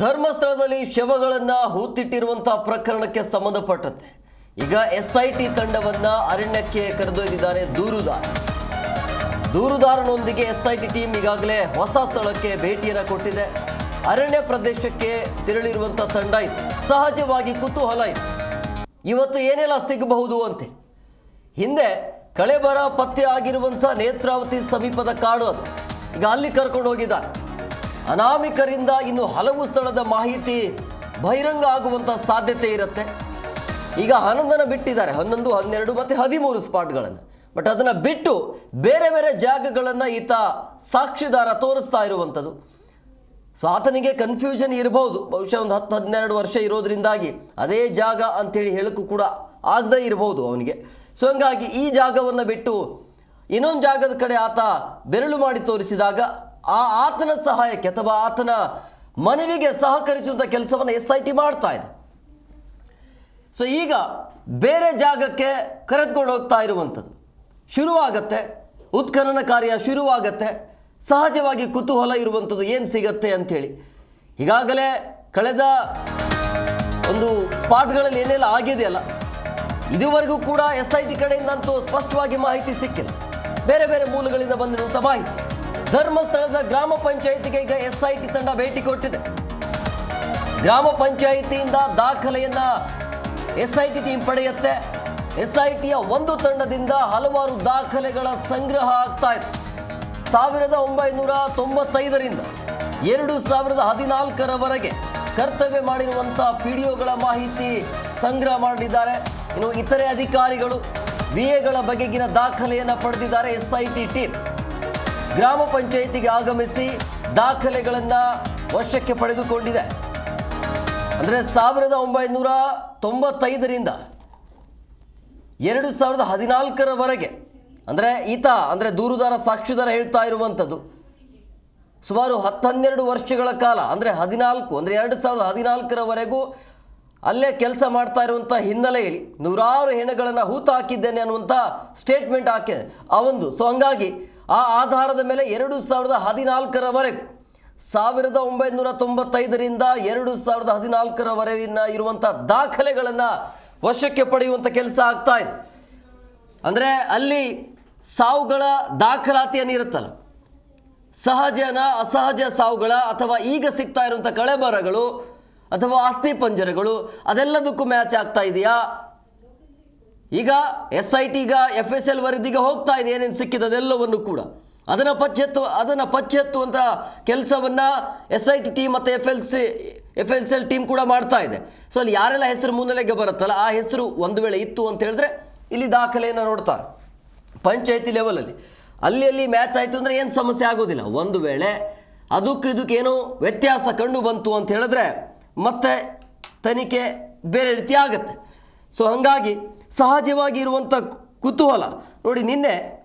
ಧರ್ಮಸ್ಥಳದಲ್ಲಿ ಶವಗಳನ್ನು ಹೂತಿಟ್ಟಿರುವಂತಹ ಪ್ರಕರಣಕ್ಕೆ ಸಂಬಂಧಪಟ್ಟಂತೆ ಈಗ ಎಸ್ ಐ ಟಿ ತಂಡವನ್ನ ಅರಣ್ಯಕ್ಕೆ ಕರೆದೊಯ್ದಿದ್ದಾರೆ ದೂರುದಾರ. ದೂರುದಾರನೊಂದಿಗೆ ಎಸ್ ಐ ಟಿ ಟೀಮ್ ಈಗಾಗಲೇ ಹೊಸ ಸ್ಥಳಕ್ಕೆ ಭೇಟಿಯನ್ನು ಕೊಟ್ಟಿದೆ. ಅರಣ್ಯ ಪ್ರದೇಶಕ್ಕೆ ತೆರಳಿರುವಂತಹ ತಂಡ ಇದು. ಸಹಜವಾಗಿ ಕುತೂಹಲ ಇದೆ. ಇವತ್ತು ಏನೆಲ್ಲ ಸಿಗಬಹುದು ಅಂತೆ? ಹಿಂದೆ ಕಳೆಬರ ಪತ್ತೆ ಆಗಿರುವಂತಹ ನೇತ್ರಾವತಿ ಸಮೀಪದ ಕಾಡು ಅದು. ಈಗ ಅಲ್ಲಿ ಕರ್ಕೊಂಡು ಹೋಗಿದ್ದಾರೆ. ಅನಾಮಿಕರಿಂದ ಇನ್ನು ಹಲವು ಸ್ಥಳದ ಮಾಹಿತಿ ಬಹಿರಂಗ ಆಗುವಂಥ ಸಾಧ್ಯತೆ ಇರುತ್ತೆ. ಈಗ ಹನ್ನೊಂದನ್ನು ಬಿಟ್ಟಿದ್ದಾರೆ. ಹನ್ನೊಂದು, ಹನ್ನೆರಡು ಮತ್ತು ಹದಿಮೂರು ಸ್ಪಾಟ್ಗಳನ್ನು ಬಟ್ ಅದನ್ನು ಬಿಟ್ಟು ಬೇರೆ ಬೇರೆ ಜಾಗಗಳನ್ನು ಈತ ಸಾಕ್ಷಿದಾರ ತೋರಿಸ್ತಾ ಇರುವಂಥದ್ದು ಸೊ ಆತನಿಗೆ ಕನ್ಫ್ಯೂಷನ್ ಇರಬಹುದು ಬಹುಶಃ ಒಂದು ಹತ್ತು, ಹನ್ನೆರಡು ವರ್ಷ ಇರೋದ್ರಿಂದಾಗಿ ಅದೇ ಜಾಗ ಅಂತೇಳಿ ಹೇಳಕ್ಕೂ ಕೂಡ ಆಗದೇ ಇರಬಹುದು ಅವನಿಗೆ. ಸೊ ಹಂಗಾಗಿ ಈ ಜಾಗವನ್ನು ಬಿಟ್ಟು ಇನ್ನೊಂದು ಜಾಗದ ಕಡೆ ಆತ ಬೆರಳು ಮಾಡಿ ತೋರಿಸಿದಾಗ ಆ ಆತನ ಸಹಾಯಕ್ಕೆ ಅಥವಾ ಆತನ ಮನವಿಗೆ ಸಹಕರಿಸುವಂಥ ಕೆಲಸವನ್ನು ಎಸ್ ಐ ಟಿ ಮಾಡ್ತಾ ಇದೆ. ಸೊ ಈಗ ಬೇರೆ ಜಾಗಕ್ಕೆ ಕರೆದುಕೊಂಡು ಹೋಗ್ತಾ ಇರುವಂಥದ್ದು. ಶುರುವಾಗತ್ತೆ, ಉತ್ಖನನ ಕಾರ್ಯ ಶುರುವಾಗತ್ತೆ, ಸಹಜವಾಗಿ ಕುತೂಹಲ ಇರುವಂಥದ್ದು ಏನು ಸಿಗತ್ತೆ ಅಂಥೇಳಿ. ಈಗಾಗಲೇ ಕಳೆದ ಒಂದು ಸ್ಪಾಟ್ಗಳಲ್ಲಿ ಏನೆಲ್ಲ ಆಗಿದೆಯಲ್ಲ ಇದುವರೆಗೂ ಕೂಡ ಎಸ್ ಐ ಟಿ ಕಡೆಯಿಂದಂತೂ ಸ್ಪಷ್ಟವಾಗಿ ಮಾಹಿತಿ ಸಿಕ್ಕಿಲ್ಲ. ಬೇರೆ ಬೇರೆ ಮೂಲಗಳಿಂದ ಬಂದಿರುವಂಥ ಮಾಹಿತಿ. ಧರ್ಮಸ್ಥಳದ ಗ್ರಾಮ ಪಂಚಾಯಿತಿಗೆ ಈಗ ಎಸ್ಐಟಿ ತಂಡ ಭೇಟಿ ಕೊಟ್ಟಿದೆ. ಗ್ರಾಮ ಪಂಚಾಯಿತಿಯಿಂದ ದಾಖಲೆಯನ್ನ ಎಸ್ಐಟಿ ಟೀಮ್ ಪಡೆಯುತ್ತೆ. ಎಸ್ಐಟಿಯ ಒಂದು ತಂಡದಿಂದ ಹಲವಾರು ದಾಖಲೆಗಳ ಸಂಗ್ರಹ ಆಗ್ತಾ ಇದೆ. ಸಾವಿರದ ಒಂಬೈನೂರ ತೊಂಬತ್ತೈದರಿಂದ ಎರಡು ಸಾವಿರದ ಹದಿನಾಲ್ಕರವರೆಗೆ ಕರ್ತವ್ಯ ಮಾಡಿರುವಂಥ ಪಿ ಡಿ ಒಗಳ ಮಾಹಿತಿ ಸಂಗ್ರಹ ಮಾಡಿದ್ದಾರೆ. ಇನ್ನು ಇತರೆ ಅಧಿಕಾರಿಗಳು ವಿಎಗಳ ಬಗೆಗಿನ ದಾಖಲೆಯನ್ನು ಪಡೆದಿದ್ದಾರೆ ಎಸ್ಐಟಿ ಟೀಮ್. ಗ್ರಾಮ ಪಂಚಾಯಿತಿಗೆ ಆಗಮಿಸಿ ದಾಖಲೆಗಳನ್ನು ವಶಕ್ಕೆ ಪಡೆದುಕೊಂಡಿದೆ. ಅಂದರೆ ಸಾವಿರದ ಒಂಬೈನೂರ ತೊಂಬತ್ತೈದರಿಂದ ಎರಡು ಸಾವಿರದ ಹದಿನಾಲ್ಕರವರೆಗೆ, ಅಂದರೆ ಈತ, ಅಂದರೆ ದೂರುದಾರ ಸಾಕ್ಷಿದಾರ ಹೇಳ್ತಾ ಇರುವಂಥದ್ದು, ಸುಮಾರು ಹತ್ತನ್ನೆರಡು ವರ್ಷಗಳ ಕಾಲ, ಅಂದರೆ ಹದಿನಾಲ್ಕು, ಅಂದರೆ ಎರಡು ಸಾವಿರದ ಹದಿನಾಲ್ಕರವರೆಗೂ ಅಲ್ಲೇ ಕೆಲಸ ಮಾಡ್ತಾ ಇರುವಂಥ ಹಿನ್ನೆಲೆಯಲ್ಲಿ ನೂರಾರು ಹೆಣಗಳನ್ನು ಹೂತು ಹಾಕಿದ್ದೇನೆ ಅನ್ನುವಂಥ ಸ್ಟೇಟ್ಮೆಂಟ್ ಹಾಕಿದೆ ಆ ಒಂದು ಸೊ ಹಂಗಾಗಿ ಆ ಆಧಾರದ ಮೇಲೆ ಎರಡು ಸಾವಿರದ ಹದಿನಾಲ್ಕರವರೆಗೂ, ಸಾವಿರದ ಒಂಬೈನೂರ ತೊಂಬತ್ತೈದರಿಂದ ಎರಡು ಸಾವಿರದ ಹದಿನಾಲ್ಕರವರೆಗಿನ ಇರುವಂಥ ದಾಖಲೆಗಳನ್ನು ವಶಕ್ಕೆ ಪಡೆಯುವಂಥ ಕೆಲಸ ಆಗ್ತಾ ಇದೆ. ಅಂದರೆ ಅಲ್ಲಿ ಸಾವುಗಳ ದಾಖಲಾತಿ ಏನಿರುತ್ತಲ್ಲ ಸಹಜನ ಅಸಹಜ ಸಾವುಗಳ ಅಥವಾ ಈಗ ಸಿಗ್ತಾ ಇರುವಂಥ ಕಳೆಬರಗಳು ಅಥವಾ ಆಸ್ತಿ ಪಂಜರಗಳು, ಅದೆಲ್ಲದಕ್ಕೂ ಮ್ಯಾಚ್ ಆಗ್ತಾ ಇದೆಯಾ? ಈಗ ಎಸ್ ಐ ಟಿಗ ಎಫ್ ಎಸ್ ಎಲ್ ವರದಿಗೆ ಹೋಗ್ತಾ ಇದೆ, ಏನೇನು ಸಿಕ್ಕಿದೆ ಅದೆಲ್ಲವನ್ನು ಕೂಡ. ಅದನ್ನು ಪಚ್ಚೆತ್ತು, ಅದನ್ನು ಪಚ್ಚೆತ್ತುವಂಥ ಕೆಲಸವನ್ನು ಎಸ್ ಐ ಟಿ ಟೀಮ್ ಮತ್ತು F L C F L C L team ಕೂಡ ಮಾಡ್ತಾ ಇದೆ. ಸೊ ಅಲ್ಲಿ ಯಾರೆಲ್ಲ ಹೆಸರು ಮುನ್ನೆಲೆಗೆ ಬರುತ್ತಲ್ಲ, ಆ ಹೆಸರು ಒಂದು ವೇಳೆ ಇತ್ತು ಅಂತ ಹೇಳಿದ್ರೆ ಇಲ್ಲಿ ದಾಖಲೆಯನ್ನು ನೋಡ್ತಾರೆ. ಪಂಚಾಯತಿ ಲೆವೆಲಲ್ಲಿ ಅಲ್ಲಿ ಅಲ್ಲಿ ಮ್ಯಾಚ್ ಆಯಿತು ಅಂದರೆ ಏನು ಸಮಸ್ಯೆ ಆಗೋದಿಲ್ಲ. ಒಂದು ವೇಳೆ ಅದಕ್ಕೆ ಇದಕ್ಕೇನು ವ್ಯತ್ಯಾಸ ಕಂಡು ಬಂತು ಅಂತ ಹೇಳಿದ್ರೆ ಮತ್ತೆ ತನಿಖೆ ಬೇರೆ ರೀತಿ ಆಗುತ್ತೆ. ಸೊ ಹಾಗಾಗಿ ಸಹಜವಾಗಿ ಇರುವಂಥ ಕುತೂಹಲ. ನೋಡಿ ನಿನ್ನೆ